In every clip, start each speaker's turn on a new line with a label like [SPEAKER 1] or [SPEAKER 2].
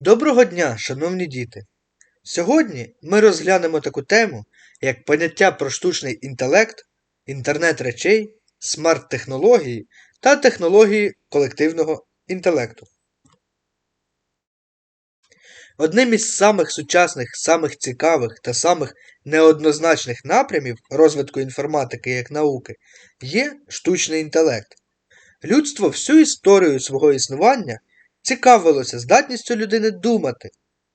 [SPEAKER 1] Доброго дня, шановні діти! Сьогодні ми розглянемо таку тему, як поняття про штучний інтелект, інтернет речей, смарт-технології та технології колективного інтелекту. Одним із самих сучасних, самих цікавих та самих неоднозначних напрямів розвитку інформатики як науки є штучний інтелект. Людство всю історію свого існування цікавилося здатністю людини думати,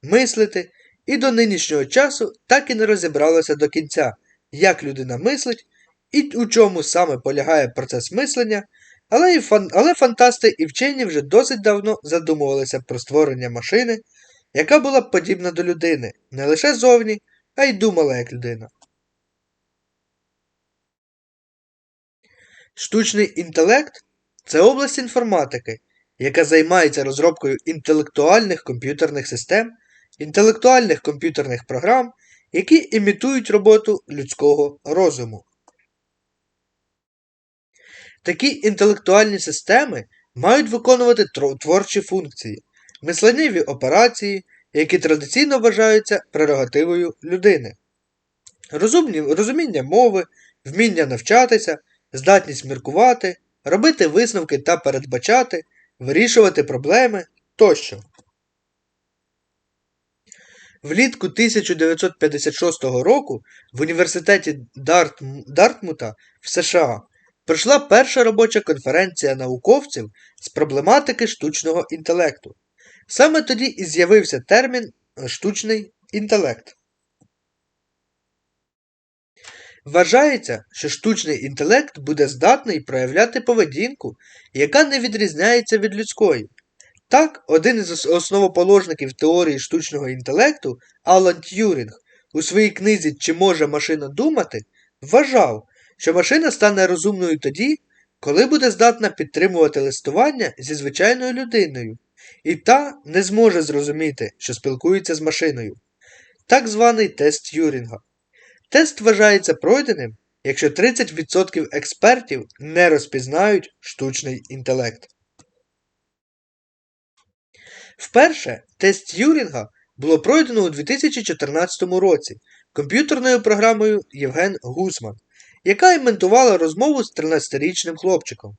[SPEAKER 1] мислити, і до нинішнього часу так і не розібралося до кінця, як людина мислить і у чому саме полягає процес мислення, але, і фан... але фантасти і вчені вже досить давно задумувалися про створення машини, яка була подібна до людини не лише зовні, а й думала як людина. Штучний інтелект це область інформатики, яка займається розробкою інтелектуальних комп'ютерних систем, інтелектуальних комп'ютерних програм, які імітують роботу людського розуму. Такі інтелектуальні системи мають виконувати творчі функції, мисленнєві операції, які традиційно вважаються прерогативою людини. Розумні, розуміння мови, вміння навчатися, здатність міркувати, робити висновки та передбачати, вирішувати проблеми тощо. Влітку 1956 року в університеті Дарт... Дартмута в США пройшла перша робоча конференція науковців з проблематики штучного інтелекту. Саме тоді і з'явився термін штучний інтелект. Вважається, що штучний інтелект буде здатний проявляти поведінку, яка не відрізняється від людської. Так, один із основоположників теорії штучного інтелекту Алан Т'юрінг у своїй книзі Чи може машина думати вважав, що машина стане розумною тоді, коли буде здатна підтримувати листування зі звичайною людиною, і та не зможе зрозуміти, що спілкується з машиною. Так званий тест Т'юрінга. Тест вважається пройденим, якщо 30% експертів не розпізнають штучний інтелект. Вперше тест Т'юрінга було пройдено у 2014 році комп'ютерною програмою Євген Гусман, яка іментувала розмову з 13-річним хлопчиком.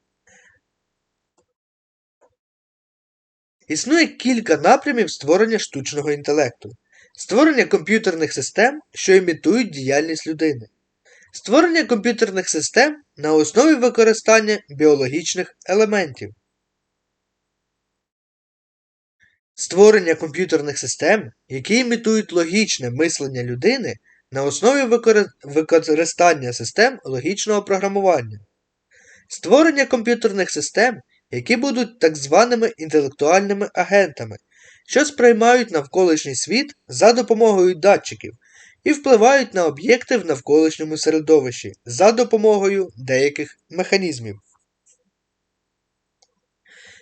[SPEAKER 1] Існує кілька напрямів створення штучного інтелекту. Створення комп'ютерних систем, що імітують діяльність людини. Створення комп'ютерних систем на основі використання біологічних елементів. Створення комп'ютерних систем, які імітують логічне мислення людини на основі використання систем логічного програмування. Створення комп'ютерних систем, які будуть так званими інтелектуальними агентами, що сприймають навколишній світ за допомогою датчиків і впливають на об'єкти в навколишньому середовищі за допомогою деяких механізмів.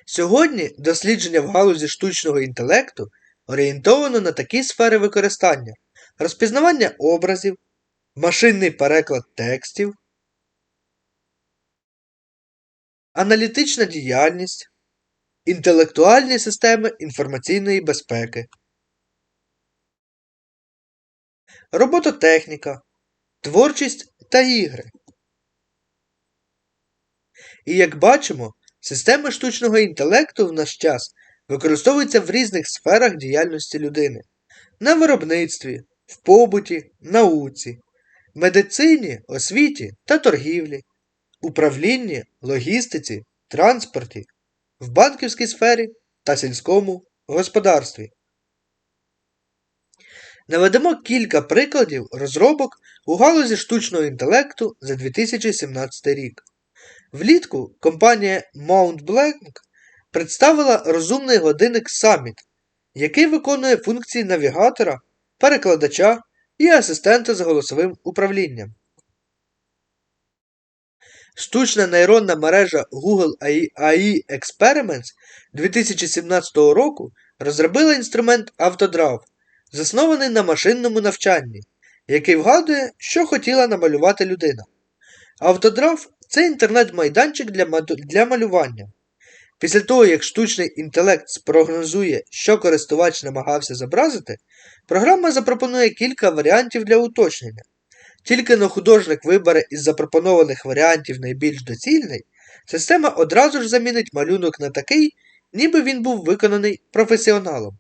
[SPEAKER 1] Сьогодні дослідження в галузі штучного інтелекту орієнтовано на такі сфери використання розпізнавання образів, машинний переклад текстів, аналітична діяльність, інтелектуальні системи інформаційної безпеки, робототехніка, творчість та ігри. І як бачимо, системи штучного інтелекту в наш час використовуються в різних сферах діяльності людини на виробництві, в побуті, науці, медицині, освіті та торгівлі, управлінні, логістиці, транспорті, в банківській сфері та сільському господарстві. Наведемо кілька прикладів розробок у галузі штучного інтелекту за 2017 рік. Влітку компанія Mount Blanc представила розумний годинник Summit, який виконує функції навігатора, перекладача і асистента з голосовим управлінням. Штучна нейронна мережа Google AI Experiments 2017 року розробила інструмент Autodraw, заснований на машинному навчанні, який вгадує, що хотіла намалювати людина. Autodraw – це інтернет-майданчик для, для малювання. Після того, як штучний інтелект спрогнозує, що користувач намагався зобразити, програма запропонує кілька варіантів для уточнення. Тільки но художник вибере із запропонованих варіантів найбільш доцільний, система одразу ж замінить малюнок на такий, ніби він був виконаний професіоналом.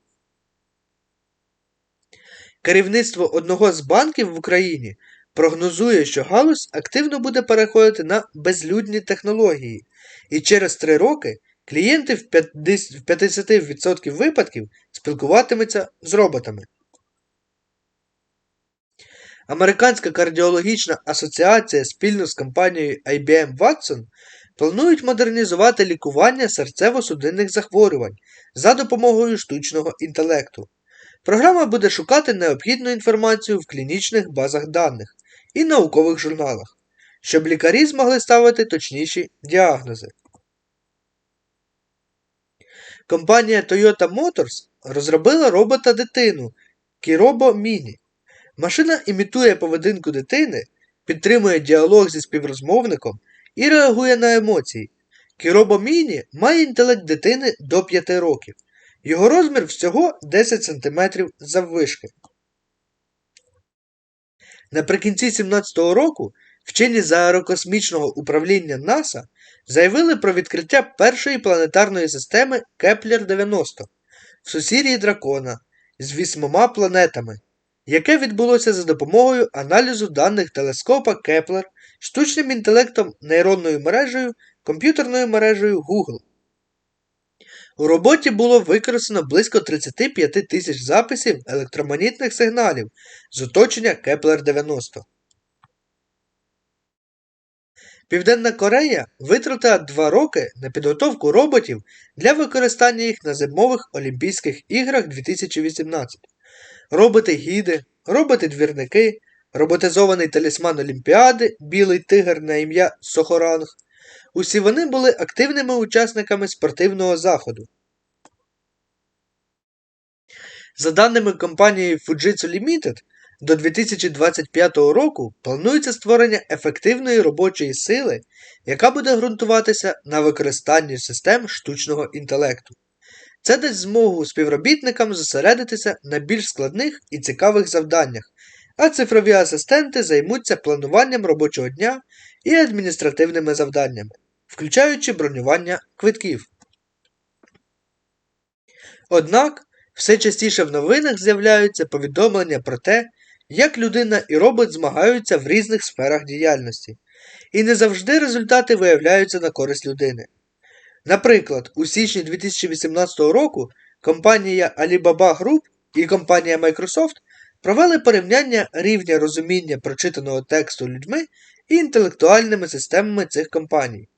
[SPEAKER 1] Керівництво одного з банків в Україні прогнозує, що галузь активно буде переходити на безлюдні технології, і через три роки клієнти в 50% випадків спілкуватимуться з роботами. Американська кардіологічна асоціація спільно з компанією IBM Watson планують модернізувати лікування серцево-судинних захворювань за допомогою штучного інтелекту. Програма буде шукати необхідну інформацію в клінічних базах даних і наукових журналах, щоб лікарі змогли ставити точніші діагнози. Компанія Toyota Motors розробила робота дитину Kirobo Mini. Машина імітує поведінку дитини, підтримує діалог зі співрозмовником і реагує на емоції. Kirobo Mini має інтелект дитини до 5 років. Його розмір всього 10 см заввишки. Наприкінці 2017 року вчені з аерокосмічного управління НАСА заявили про відкриття першої планетарної системи Кеплер 90 в сусір'ї Дракона з вісьмома планетами, яке відбулося за допомогою аналізу даних телескопа Кеплер, штучним інтелектом нейронною мережею, комп'ютерною мережею Google. У роботі було використано близько 35 тисяч записів електромагнітних сигналів з оточення Кеплер 90. Південна Корея витратила 2 роки на підготовку роботів для використання їх на зимових Олімпійських іграх 2018. Роботи гіди, роботи-двірники, роботизований талісман Олімпіади, білий тигр на ім'я Сохоранг. Усі вони були активними учасниками спортивного заходу. За даними компанії Fujitsu Limited, до 2025 року планується створення ефективної робочої сили, яка буде ґрунтуватися на використанні систем штучного інтелекту. Це дасть змогу співробітникам зосередитися на більш складних і цікавих завданнях, а цифрові асистенти займуться плануванням робочого дня і адміністративними завданнями, включаючи бронювання квитків. Однак, все частіше в новинах з'являються повідомлення про те, як людина і робот змагаються в різних сферах діяльності, і не завжди результати виявляються на користь людини. Наприклад, у січні 2018 року компанія Alibaba Group і компанія Microsoft провели порівняння рівня розуміння прочитаного тексту людьми і інтелектуальними системами цих компаній.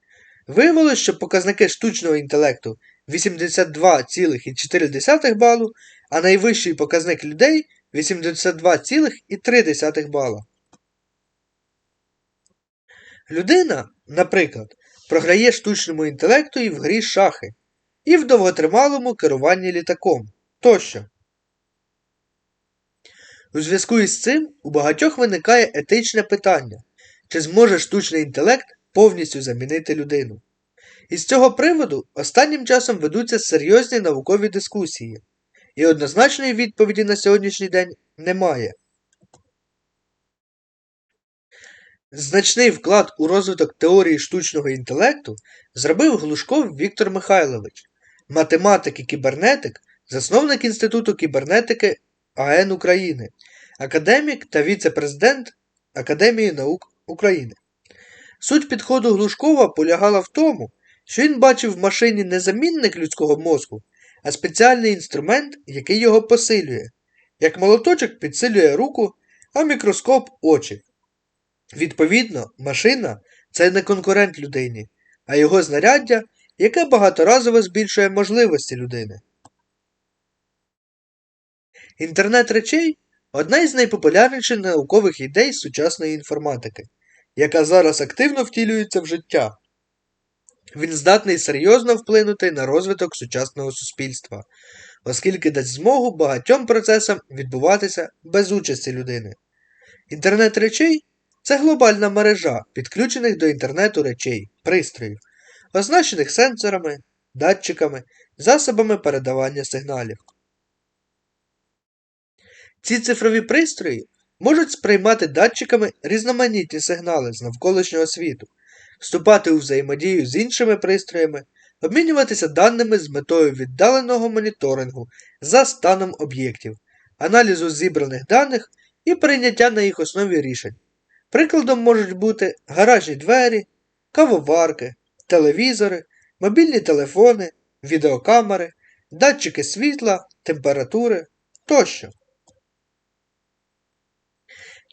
[SPEAKER 1] Виявилось, що показники штучного інтелекту 82,4 балу, а найвищий показник людей 82,3 бала. Людина, наприклад, програє штучному інтелекту і в грі шахи, і в довготрималому керуванні літаком тощо. У зв'язку із цим у багатьох виникає етичне питання, чи зможе штучний інтелект повністю замінити людину. Із цього приводу останнім часом ведуться серйозні наукові дискусії, і однозначної відповіді на сьогоднішній день немає. Значний вклад у розвиток теорії штучного інтелекту зробив Глушков Віктор Михайлович, математик і кібернетик, засновник Інституту кібернетики АН України, академік та віце-президент Академії наук України. Суть підходу Глушкова полягала в тому, що він бачив в машині не замінник людського мозку, а спеціальний інструмент, який його посилює, як молоточок підсилює руку, а мікроскоп очі. Відповідно, машина це не конкурент людині, а його знаряддя, яке багаторазово збільшує можливості людини. Інтернет речей одна із найпопулярніших наукових ідей сучасної інформатики, яка зараз активно втілюється в життя. Він здатний серйозно вплинути на розвиток сучасного суспільства, оскільки дасть змогу багатьом процесам відбуватися без участі людини. Інтернет речей це глобальна мережа підключених до інтернету речей, пристроїв, означених сенсорами, датчиками, засобами передавання сигналів. Ці цифрові пристрої можуть сприймати датчиками різноманітні сигнали з навколишнього світу, вступати у взаємодію з іншими пристроями, обмінюватися даними з метою віддаленого моніторингу за станом об'єктів, аналізу зібраних даних і прийняття на їх основі рішень. Прикладом можуть бути гаражні двері, кавоварки, телевізори, мобільні телефони, відеокамери, датчики світла, температури тощо.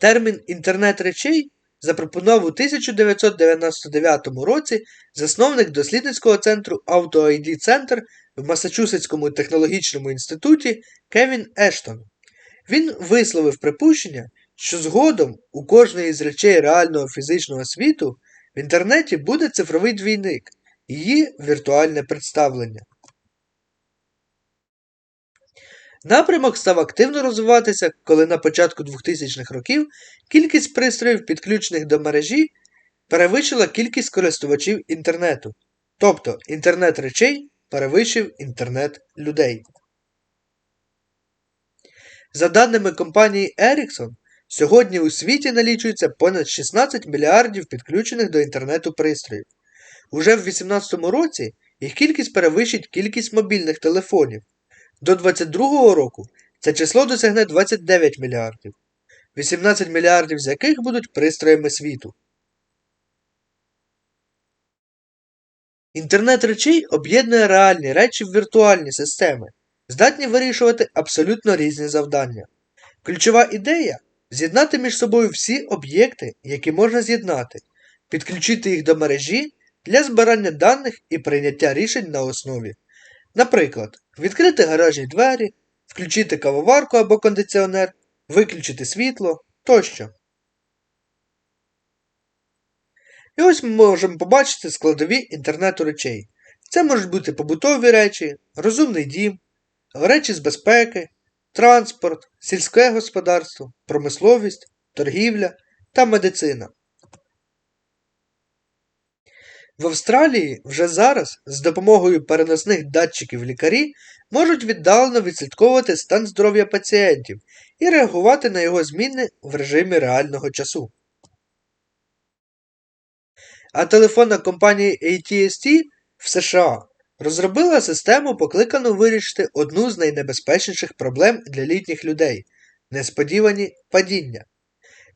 [SPEAKER 1] Термін інтернет речей запропонував у 1999 році засновник дослідницького центру Auto ID Center в Масачусетському технологічному інституті Кевін Ештон. Він висловив припущення, що згодом у кожної з речей реального фізичного світу в інтернеті буде цифровий двійник, її віртуальне представлення. Напрямок став активно розвиватися, коли на початку 2000-х років кількість пристроїв, підключених до мережі, перевищила кількість користувачів інтернету. Тобто інтернет речей перевищив інтернет людей. За даними компанії Ericsson, сьогодні у світі налічується понад 16 мільярдів підключених до інтернету пристроїв. Уже в 2018 році їх кількість перевищить кількість мобільних телефонів. До 2022 року це число досягне 29 мільярдів, 18 мільярдів з яких будуть пристроями світу. Інтернет речей об'єднує реальні речі в віртуальні системи, здатні вирішувати абсолютно різні завдання. Ключова ідея з'єднати між собою всі об'єкти, які можна з'єднати, підключити їх до мережі для збирання даних і прийняття рішень на основі. Наприклад, відкрити гаражні двері, включити кавоварку або кондиціонер, виключити світло тощо. І ось ми можемо побачити складові інтернету речей. Це можуть бути побутові речі, розумний дім, речі з безпеки, транспорт, сільське господарство, промисловість, торгівля та медицина. В Австралії вже зараз з допомогою переносних датчиків лікарі можуть віддалено відслідковувати стан здоров'я пацієнтів і реагувати на його зміни в режимі реального часу. А телефонна компанія AT&T в США розробила систему, покликану вирішити одну з найнебезпечніших проблем для літніх людей несподівані падіння.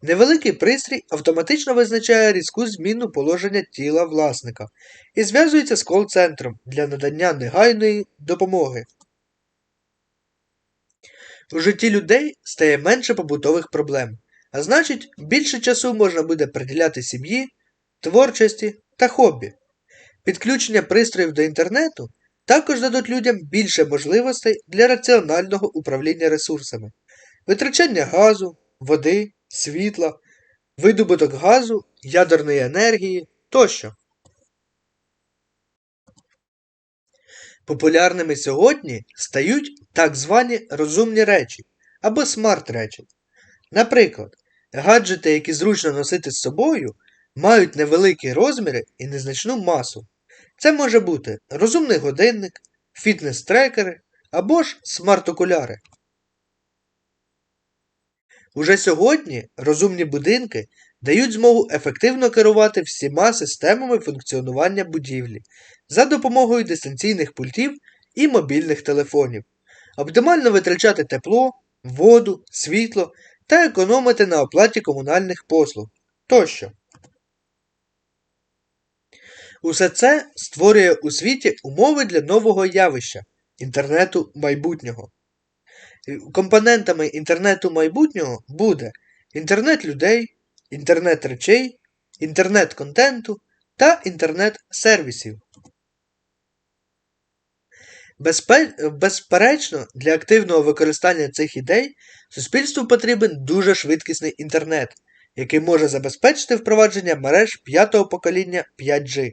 [SPEAKER 1] Невеликий пристрій автоматично визначає різку зміну положення тіла власника і зв'язується з кол-центром для надання негайної допомоги. У житті людей стає менше побутових проблем, а значить, більше часу можна буде приділяти сім'ї, творчості та хобі. Підключення пристроїв до інтернету також дадуть людям більше можливостей для раціонального управління ресурсами, витрачання газу, води, світла, видобуток газу, ядерної енергії тощо. Популярними сьогодні стають так звані розумні речі або смарт-речі. Наприклад, гаджети, які зручно носити з собою, мають невеликі розміри і незначну масу. Це може бути розумний годинник, фітнес-трекери або ж смарт-окуляри. Уже сьогодні розумні будинки дають змогу ефективно керувати всіма системами функціонування будівлі за допомогою дистанційних пультів і мобільних телефонів, оптимально витрачати тепло, воду, світло та економити на оплаті комунальних послуг тощо. Усе це створює у світі умови для нового явища інтернету майбутнього. Компонентами інтернету майбутнього буде інтернет людей, інтернет речей, інтернет контенту та інтернет сервісів. Безперечно, для активного використання цих ідей суспільству потрібен дуже швидкісний інтернет, який може забезпечити впровадження мереж п'ятого покоління 5G.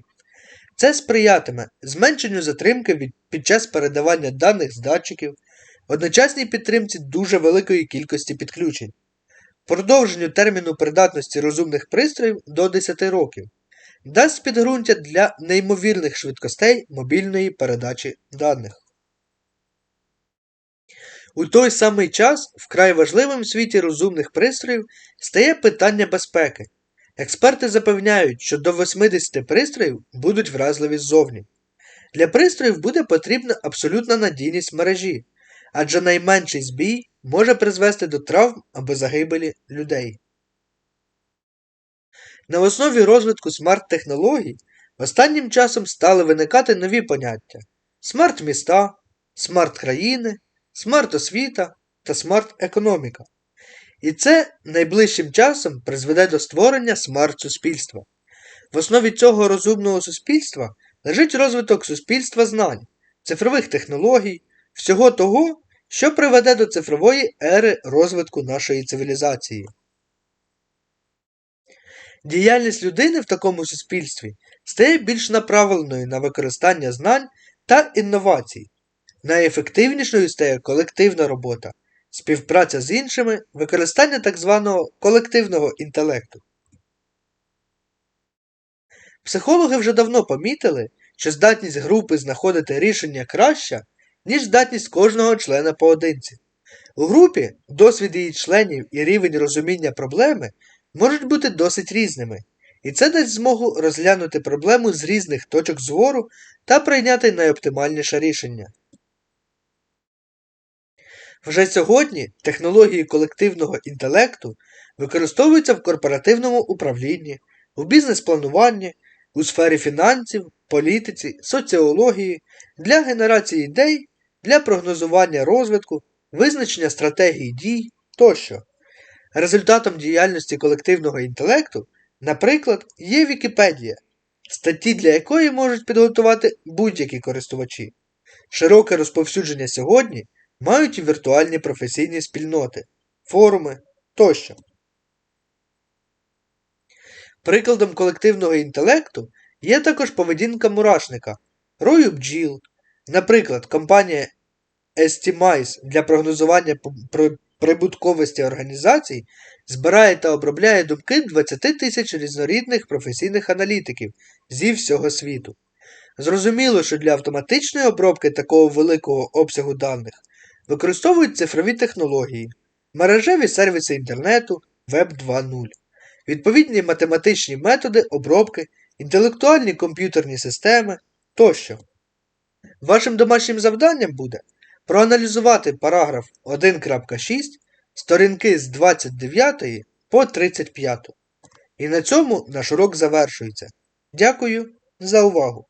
[SPEAKER 1] Це сприятиме зменшенню затримки під час передавання даних з датчиків, одночасній підтримці дуже великої кількості підключень, продовженню терміну придатності розумних пристроїв до 10 років, дасть підґрунтя для неймовірних швидкостей мобільної передачі даних. У той самий час вкрай важливим в світі розумних пристроїв стає питання безпеки. Експерти запевняють, що до 80 пристроїв будуть вразливі ззовні. Для пристроїв буде потрібна абсолютна надійність мережі, адже найменший збій може призвести до травм або загибелі людей. На основі розвитку смарт-технологій останнім часом стали виникати нові поняття: смарт-міста, смарт-країни, смарт-освіта та смарт-економіка. І це найближчим часом призведе до створення смарт-суспільства. В основі цього розумного суспільства лежить розвиток суспільства знань, цифрових технологій, всього того, що приведе до цифрової ери розвитку нашої цивілізації. Діяльність людини в такому суспільстві стає більш направленою на використання знань та інновацій. Найефективнішою стає колективна робота, співпраця з іншими, використання так званого колективного інтелекту. Психологи вже давно помітили, що здатність групи знаходити рішення краща, ніж здатність кожного члена поодинці. У групі досвід її членів і рівень розуміння проблеми можуть бути досить різними, і це дасть змогу розглянути проблему з різних точок зору та прийняти найоптимальніше рішення. Вже сьогодні технології колективного інтелекту використовуються в корпоративному управлінні, у бізнес-плануванні, у сфері фінансів, політиці, соціології, для генерації ідей, для прогнозування розвитку, визначення стратегій дій тощо. Результатом діяльності колективного інтелекту, наприклад, є Вікіпедія, статті для якої можуть підготувати будь-які користувачі. Широке розповсюдження сьогодні мають і віртуальні професійні спільноти, форуми тощо. Прикладом колективного інтелекту є також поведінка мурашника, рою бджіл. Наприклад, компанія Estimize для прогнозування прибутковості організацій збирає та обробляє думки 20 тисяч різнорідних професійних аналітиків зі всього світу. Зрозуміло, що для автоматичної обробки такого великого обсягу даних використовують цифрові технології, мережеві сервіси інтернету Web 2.0, відповідні математичні методи обробки, інтелектуальні комп'ютерні системи тощо. Вашим домашнім завданням буде проаналізувати параграф 1.6 сторінки з 29 по 35. І на цьому наш урок завершується. Дякую за увагу!